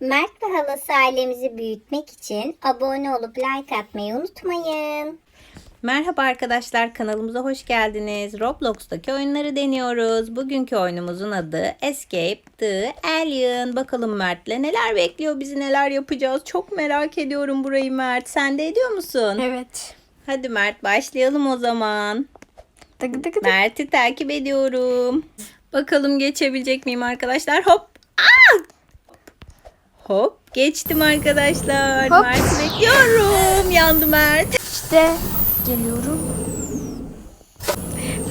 Mert ve halası ailemizi büyütmek için abone olup like atmayı unutmayın. Merhaba arkadaşlar kanalımıza hoş geldiniz. Roblox'taki oyunları deniyoruz. Bugünkü oyunumuzun adı Escape the Alien. Bakalım Mert'le neler bekliyor bizi neler yapacağız. Çok merak ediyorum burayı Mert. Sen de ediyor musun? Evet. Hadi Mert başlayalım o zaman. Tık tık tık. Mert'i takip ediyorum. Bakalım geçebilecek miyim arkadaşlar? Hop. Aa! Hop. Geçtim arkadaşlar. Hop. Mert'i bekliyorum. Yandı Mert. İşte geliyorum.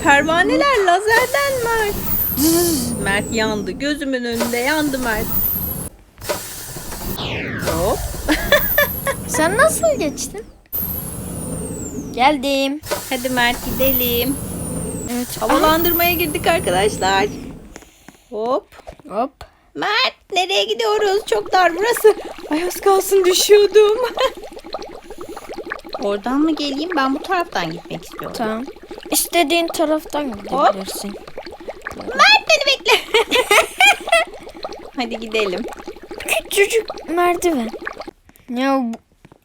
Pervaneler lazerden Mert. Mert yandı. Gözümün önünde yandı Mert. Hop. Sen nasıl geçtin? Geldim. Hadi Mert gidelim. Evet. Havalandırmaya girdik arkadaşlar. Hop. Hop. Mert nereye gidiyoruz? Çok dar burası. Ay az kalsın düşüyordum. Oradan mı geleyim? Ben bu taraftan gitmek istiyorum. Tamam. İstediğin taraftan gidebilirsin. Mert beni bekle. Hadi gidelim. Küçücük merdiven. Ya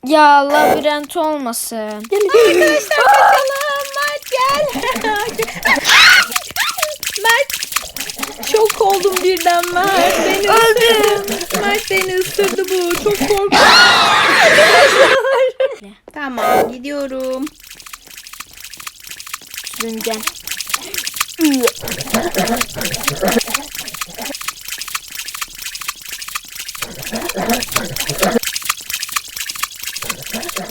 ya labirent olmasın. Arkadaşlar bakalım. Mert gel. Mert. Oldum birden Mert. Beni ısırdı. Mert beni ısırdı bu. Çok korktum. tamam gidiyorum. Sürüngen.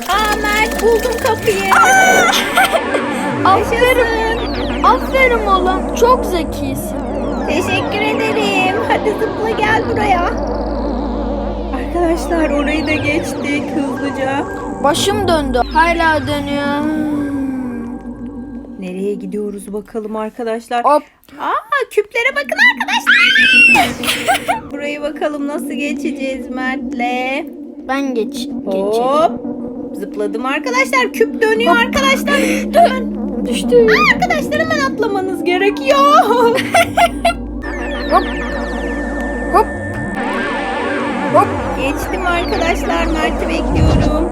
Aa Mert buldum kapıyı. Aferin. Aferin oğlum. Çok zekisin. Teşekkür ederim. Hadi zıpla gel buraya. Arkadaşlar orayı da geçtik hızlıca. Başım döndü. Hala dönüyor. Nereye gidiyoruz bakalım arkadaşlar. Hop. Aa küplere bakın arkadaşlar. Burayı bakalım nasıl geçeceğiz Mert'le. Ben geç geçeyim. Hop. Zıpladım arkadaşlar. Küp dönüyor arkadaşlar. Hemen. Düştü. Arkadaşlar hemen atlamanız gerekiyor. Hop. Hop. Hop. Geçtim arkadaşlar. Mert'i bekliyorum.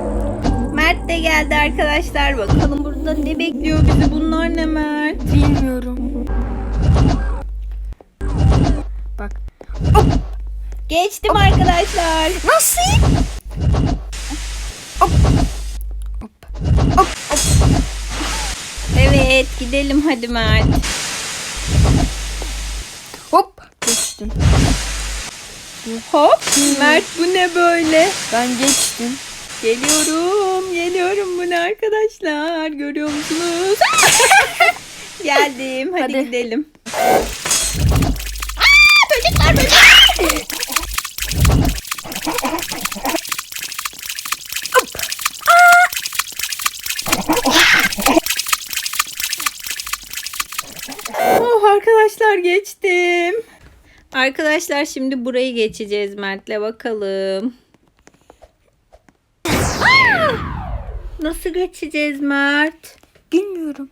Mert de geldi arkadaşlar. Bakalım burada ne bekliyor bizi? Bunlar ne Mert? Bilmiyorum. Bak. Geçtim arkadaşlar. Nasıl? Hop. Hop. Hop. Hop. Evet gidelim hadi Mert. Hop. Geçtim. Hop. Mert bu ne böyle? Ben geçtim. Geliyorum, geliyorum bu ne arkadaşlar? Görüyor musunuz? Geldim. Hadi, Hadi. gidelim. Aa, böcek var böcek. Oh arkadaşlar geçtim. Arkadaşlar şimdi burayı geçeceğiz Mert'le bakalım. Aa! Nasıl geçeceğiz Mert? Bilmiyorum.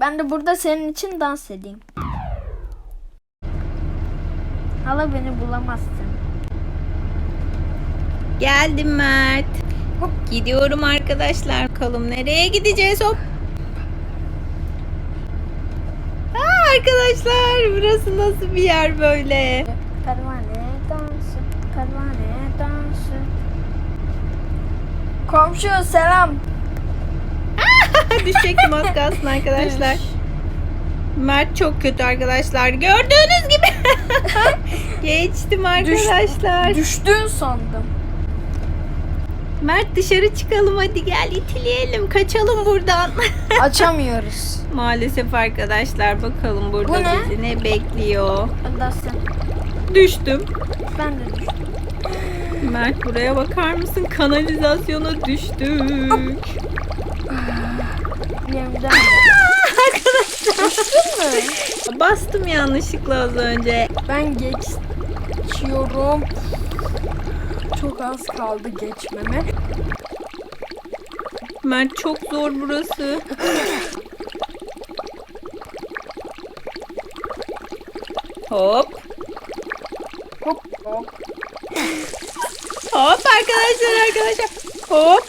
Ben de burada senin için dans edeyim. Hala beni bulamazsın. Geldim Mert. Hop. Gidiyorum arkadaşlar. Bakalım nereye gideceğiz hop. Aa, arkadaşlar burası nasıl bir yer böyle? Pervane dansı, pervane dansı. Komşu selam. Düşecektim az kalsın arkadaşlar. Mert çok kötü arkadaşlar. Gördüğünüz gibi. Geçtim arkadaşlar. Düştün sandım. Mert dışarı çıkalım hadi gel itileyelim. Kaçalım buradan. Açamıyoruz. Maalesef arkadaşlar bakalım burada Bu ne? bizi ne bekliyor. Sen. Düştüm. Ben de düştüm. Mert buraya bakar mısın? Kanalizasyona düştük. Yerimden Arkadaşlar. Düştün mü? Bastım yanlışlıkla az önce. Ben geçiyorum. Çok az kaldı geçmeme. Mert çok zor burası. Hop. Hop hop. Hop arkadaşlar arkadaşlar. Hop.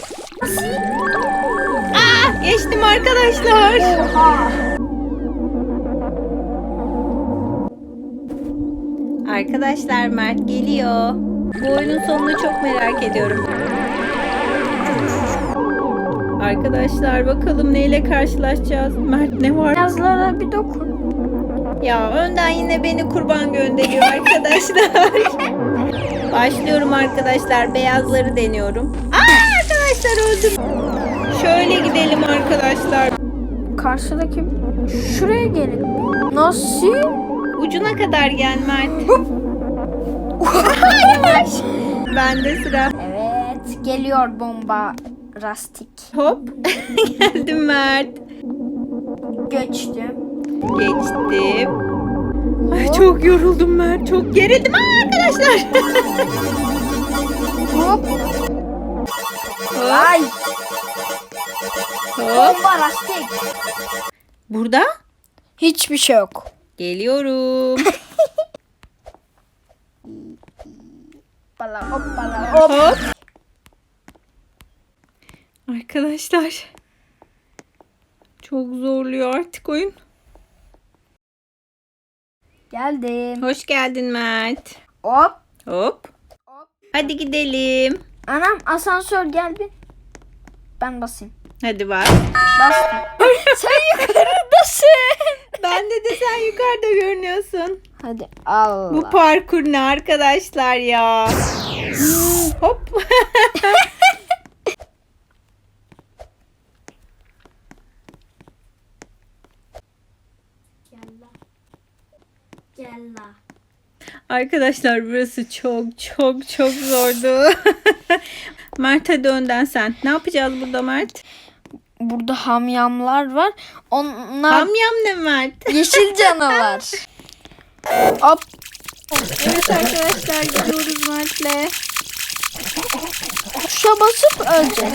Aa, geçtim arkadaşlar. Arkadaşlar Mert geliyor. Bu oyunun sonunu çok merak ediyorum. Arkadaşlar bakalım neyle karşılaşacağız. Mert ne var? Yazlara bir dokun. Ya önden yine beni kurban gönderiyor arkadaşlar. Başlıyorum arkadaşlar. Beyazları deniyorum. Aa arkadaşlar öldüm. Şöyle gidelim arkadaşlar. Karşıdaki şuraya gelin. Nasıl? Ucuna kadar gel Mert. Bende sıra. Evet geliyor bomba rastik. Hop. Geldim Mert. Geçtim. Geçtim. Ay çok yoruldum Mert. Çok gerildim Aa, arkadaşlar. Hop. Hop. Ay Hop. bomba rastik. Burada Hiçbir şey yok. geliyorum. Hoppala hoppala hop. Hop. Arkadaşlar. Çok zorluyor artık oyun. Geldim. Hoş geldin Mert. Hop. Hop. Hop. Hadi gidelim. Anam asansör gel bir. Ben basayım. Hadi bak. Bastım. Sen yukarıdasın. Bende de sen yukarıda görünüyorsun. Hadi Allah. Bu parkur ne arkadaşlar ya? Hop. Cella. Arkadaşlar burası çok çok çok zordu. Mert hadi önden sen. Ne yapacağız burada Mert? Burada hamyamlar var. Onlar Hamyam ne Mert? yeşil canavar. Hop. Evet arkadaşlar gidiyoruz Mert'le. Tuşa basıp ölecek.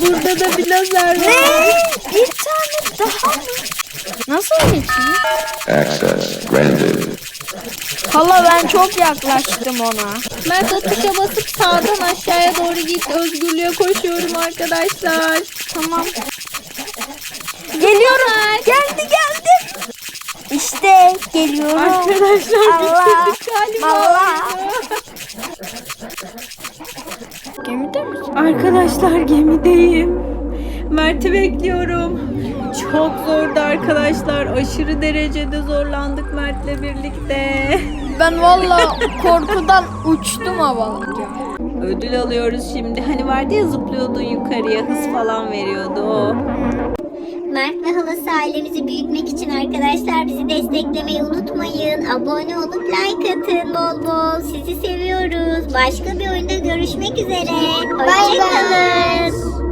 Burada da bir lazer var. Ne? Bir tane daha mı? Nasıl geçeyim? Access granted. Hala ben çok yaklaştım ona. O tuşa basıp sağdan aşağıya doğru git. Özgürlüğe koşuyorum arkadaşlar. Tamam. Geliyorum. Geldi geldi. İşte geliyorum. Arkadaşlar Allah. bitirdik galiba. Allah. Gemide misin? Arkadaşlar gemideyim. Mert'i bekliyorum. Çok zordu arkadaşlar. Aşırı derecede zorlandık Mert'le birlikte. Ben valla korkudan uçtum havalanca. Ödül alıyoruz şimdi. Hani vardı ya zıplıyordun yukarıya hız falan veriyordu o. Mert ve halası ailemizi büyütmek için arkadaşlar bizi desteklemeyi unutmayın. Abone olup like atın bol bol. Sizi seviyoruz. Başka bir oyunda görüşmek üzere. Hoşçakalın.